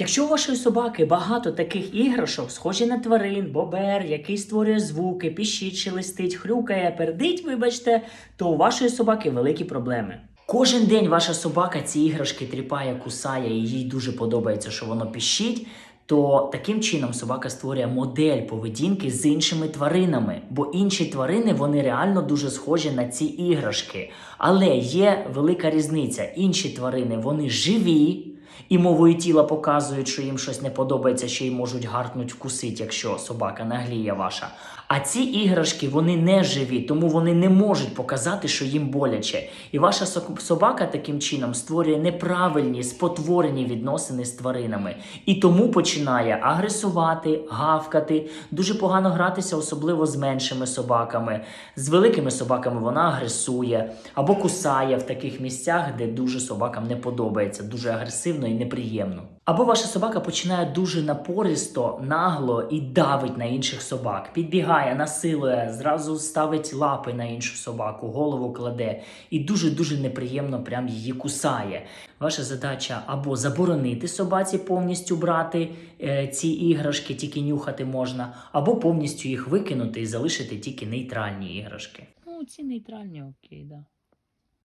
Якщо у вашої собаки багато таких іграшок, схожі на тварин, бобер, який створює звуки, піщить, шелестить, хрюкає, пердить, вибачте, то у вашої собаки великі проблеми. Кожен день ваша собака ці іграшки тріпає, кусає, і їй дуже подобається, що воно піщить. То таким чином собака створює модель поведінки з іншими тваринами, бо інші тварини вони реально дуже схожі на ці іграшки. Але є велика різниця. Інші тварини вони живі, і мовою тіла показують, що їм щось не подобається, ще й можуть гаркнуть вкусити, якщо собака нагліє ваша. А ці іграшки вони не живі, тому вони не можуть показати, що їм боляче. І ваша собака таким чином створює неправильні, спотворені відносини з тваринами. І тому починає агресувати, гавкати, дуже погано гратися, особливо з меншими собаками. З великими собаками вона агресує або кусає в таких місцях, де дуже собакам не подобається, дуже агресивно і неприємно. Або ваша собака починає дуже напористо, нагло і давить на інших собак, підбігає, насилує, зразу ставить лапи на іншу собаку, голову кладе і дуже дуже неприємно прям її кусає. Ваша задача або заборонити собаці повністю брати е, ці іграшки, тільки нюхати можна, або повністю їх викинути і залишити тільки нейтральні іграшки. Ну, ці нейтральні, окей, да.